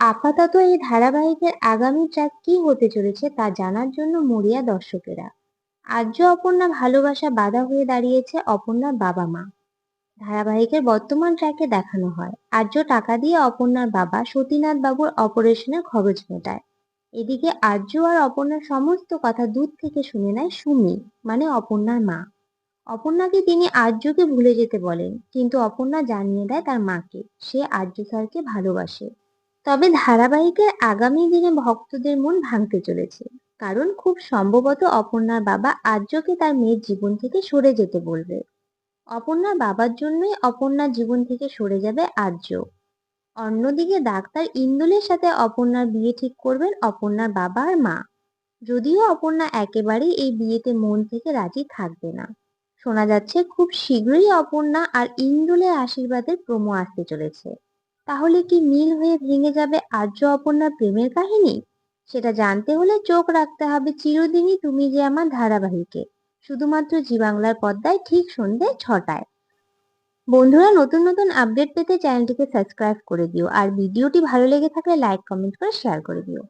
আপাতত এই ধারাবাহিকের আগামী ট্র্যাক কি হতে চলেছে তা জানার জন্য মরিয়া দর্শকেরা। আর্য অপর্ণা ভালোবাসা বাধা হয়ে দাঁড়িয়েছে অপর্ণার বাবা মা। ধারাবাহিকের বর্তমান ট্র্যাকে দেখানো হয়। আর্য টাকা দিয়ে অপর্ণার বাবা সতীনাথ বাবুর অপারেশনের খরচ মেটায়। এদিকে আর্য আর অপর্ণার সমস্ত কথা দূর থেকে শুনে নেয় সুমি মানে অপর্ণার মা। অপর্ণাকে তিনি আর্যকে ভুলে যেতে বলেন, কিন্তু অপর্ণা জানিয়ে দেয় তার মাকে। সে আর্য স্যারকে ভালোবাসে। তবে ধারাবাহিকের আগামী দিনে ভক্তদের মন ভাঙতে চলেছে। কারণ খুব সম্ভবত অপর্ণার বাবা আর্যকে তার মেয়ের জীবন থেকে সরে যেতে বলবে। অপর্ণার বাবার জন্যই অপর্ণার জীবন থেকে সরে যাবে আর্য। অন্যদিকে ডাক্তার ইন্দুলের সাথে অপর্ণার বিয়ে ঠিক করবেন অপর্ণার বাবা আর মা। যদিও অপর্ণা একেবারেই এই বিয়েতে মন থেকে রাজি থাকবে না। শোনা যাচ্ছে খুব শীঘ্রই অপর্ণা আর ইন্দুলের আশীর্বাদের প্রমো আসতে চলেছে। তাহলে কি মিল হয়ে ভেঙে যাবে আর্য অপর্ণার প্রেমের কাহিনী? সেটা জানতে হলে চোখ রাখতে হবে চিরদিনই তুমি যে আমার ধারাবাহিকে। শুধুমাত্র জি বাংলার পর্দায় ঠিক সন্ধ্যে ছটায়। বন্ধুরা, নতুন নতুন আপডেট পেতে চ্যানেলটিকে সাবস্ক্রাইব করে দিও। আর ভিডিওটি ভালো লেগে থাকলে লাইক কমেন্ট করে শেয়ার করে দিও।